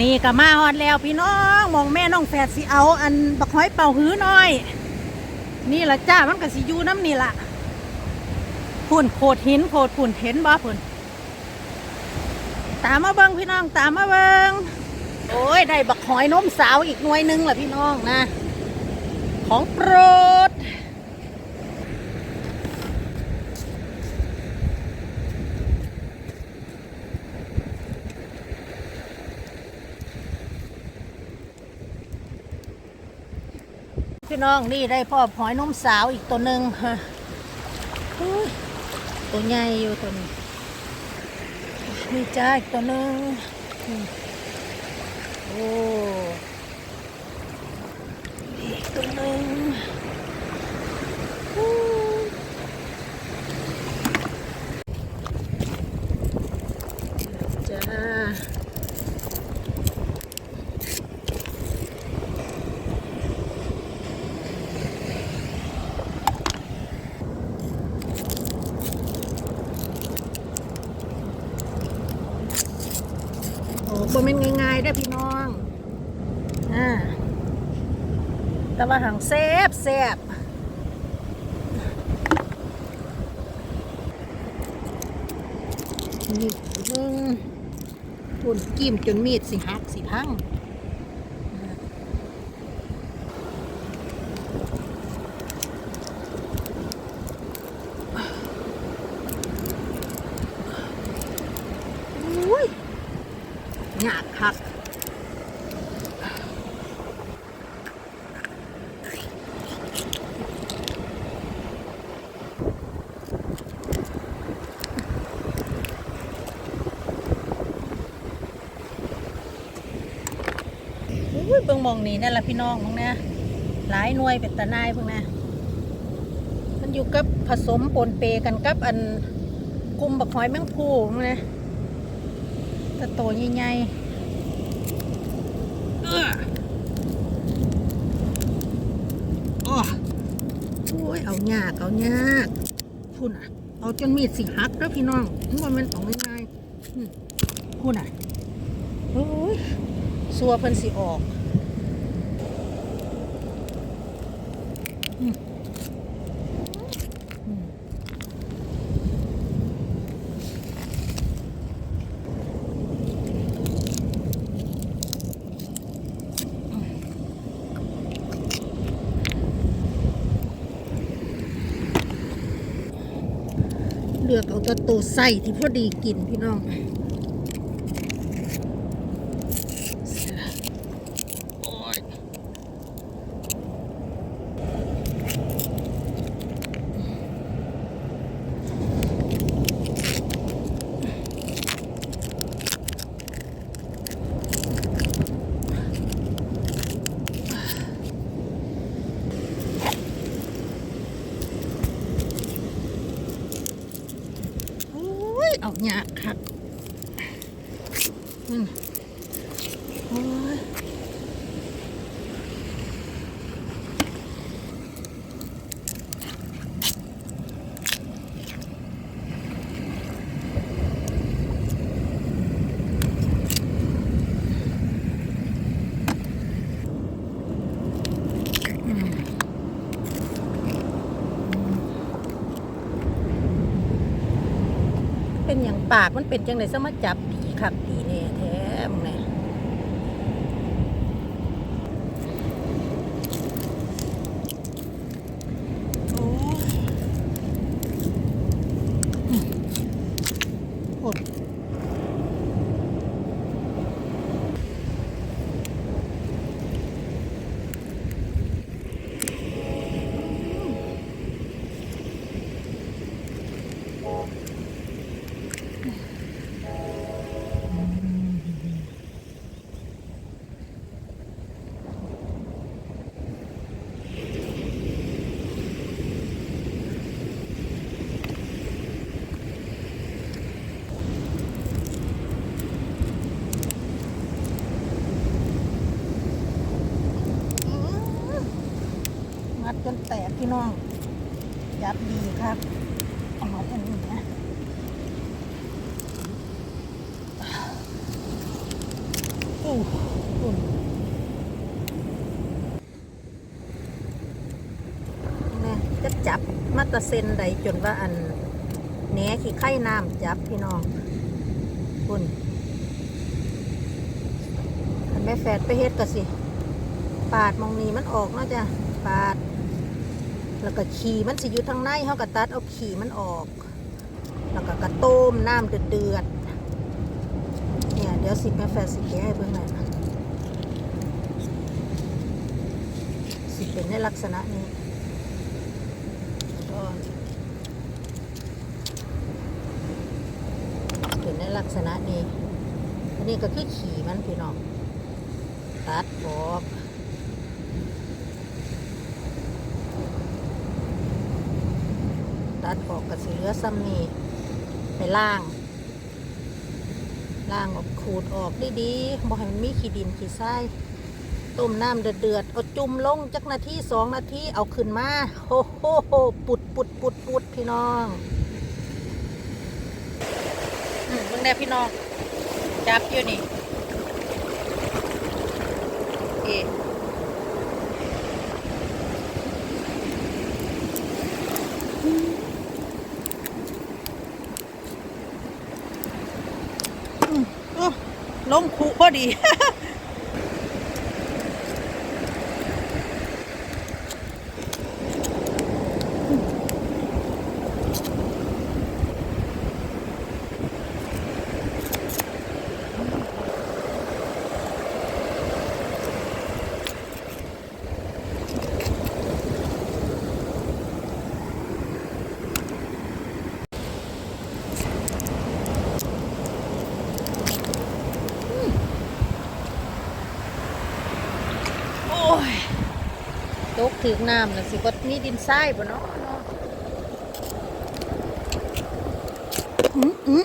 นี่ก็มาฮอดแล้วพี่น้องมองแม่น้องแฝดสิเอา อันบักหอยเป่าหื้อน้อย นี่ละจ้ามันก็สิอยู่น้ำนี่ละพุ่นโขดหินโขดพุ่นเห็นบ่พุ่นตามมาเบิงพี่น้องตามมาเบิงโอ้ยได้บักหอยนมสาวอีกหน่วยหนึงล่ะพี่น้องนะ ของโปรด พี่น้องนี่ได้พ่อหอยนมสาวอีกตัวหนึ่งฮะตัวใหญ่อยู่ตัวนี้นี่จ้าอีกตัวหนึ่งโอ้อีกตัวหนึ่งอู้จ้า โอ้บ่แม่นง่ายๆได้อพี่น้อง อ่า แต่ว่าหางแซบแซบนี่เบิ่งปุ่นกิ่มจนมีดสิหักสิพังอ่าอุ้ย หยาบคักอุ้ ยเบิ่งหมองนี่นั่นละพี่น้องมองเนี่ยหลายหน่วยเป็นตาหนายพวกนะมันอยู่กับผสมปนเปกันกับอันกลุ่มบักหอยแมงภูพวกนะแตะโตใหญ่ๆเอ้ออ้อโอ้ยเอายากเอายากพูดอะ เอาจนมีดสิหักแล้วพี่น้องมันว่ามันเอาง่ายๆอืมพูดอะโอ้ยสัวเพิ่นสิออกอืมอืม เลือกเอาตัวตัวใส่ที่พอดีกินพี่น้อง ยเอาหยากคักอื เป็นอย่างปากมันเป็นจังไดซะมาจับผีครับดีแน่แท้มึงเนี่ยโอ้ยอืมโอ้ยงัด จนแตกพี่น้อง ยับดีครับเอามาอันนี้นะอู้อู้นะจะจับมาตะเซนใดจนว่าอันแหนขี้ไข่น้ำจับพี่น้องคุณอันแม่แฝดไปเฮ็ดก็สิ ปาดมองนี้มันออกเนาะจ้ะ ปาด แล้วก็ขี่มันสิอยู่ทางในเขาก็ตัดเอาขี่มันออก แล้วก็กระต้มน้ำเดือดๆเนี่ยเดี๋ยวสิแม่แฟนสิแกให้เบิ่งหน่อยนะสิเป็นในลักษณะนี้ก็เป็นในลักษณะนี้อันนี้ก็คือขี่มันพี่น้องตัดออก ตัดออกกับสีเหลือซ้ำนี่ไปล่าง ล่างออกขูดออกดีๆบ่ให้มันมีขี้ดินขี้ทรายต้มน้ำเดือดๆเอาจุ่มลงจักนาทีสองนาทีเอาขึ้นมาโฮโฮโฮปุดปุดปุดปุดพี่น้องอืมเบิ่งแน่พี่น้อง จับอยู่นี่โอเค ง ถือน้ำน่ะสิก็มีดินทรายบ่เนาะเนาะอื้ออื้อ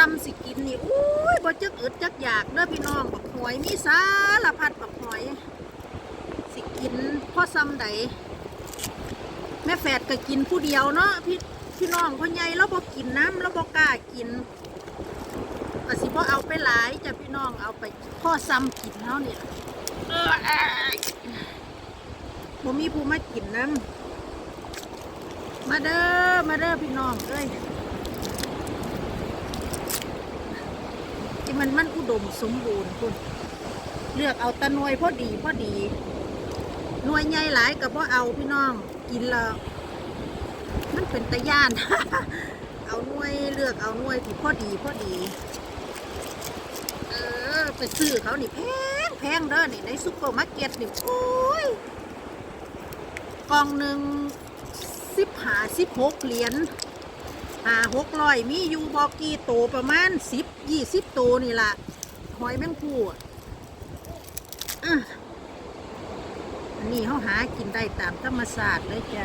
ซ้ำสิกินนี่อุ้ยบ่จักอึดจักอยากเด้อพี่น้องบักหอยมีสารพัดบักหอย สิกินพ่อซ้ำใดแม่แฝดก็กินผู้เดียวเนาะพี่พี่น้องพ่อใหญ่เราบ่กินน้ำเราบ่กล้ากินก็สิบ่เอาไปหลายจ้ะพี่น้องเอาไปพ่อซ้ำกินเฮาเนี่ยเอออ้ายบ่มีผู้มากินน้ำมาเด้อมาเด้อพี่น้องเอ้ย มันมันอุดมสมบูรณ์คุณเลือกเอาตะนวยพอดีพอดีหน่วยใหญ่หลายก็บ่เอาพี่น้องกินและมันเป็นตะย่าน เอาหน่วยเลือกเอาหน่วยที่พอดีพอดี เออไปซื้อเขานี่แพงแพงเด้อนี่ในซุปเปอร์มาร์เก็ตนี่โอ้ยกล่องหนึ่งสิบหาสิบหกเหรียญ หาหกร้อยมีอยู่บอกีโตวประมาณสิบยี่สิบโตวนี่ละหอยแมงผู้อะอะอันนี้เขาหากินได้ตามธรรมชาสติเลยจ้ะ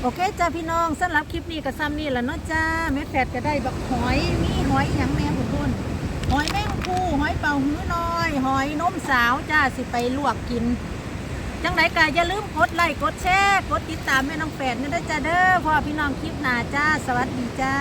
โอเคจ้าพี่น้องสำหรับคลิปนี้ก็ซ้ำนี่แหละเนาะจ้าแม่แฟดก็ได้บักหอยมีหอยหยังแม่บุญทุนหอยแมงคูหอยเป่าหื้อน้อย หอยนมสาวจ้าสิไปลวกกิน จังไรก็อย่าลืมกดไลค์กดแชร์กดติดตามแม่น้องแปดนะเด้จ้าเด้อพ่อพี่น้องคลิปหน้าจ้า สวัสดีจ้า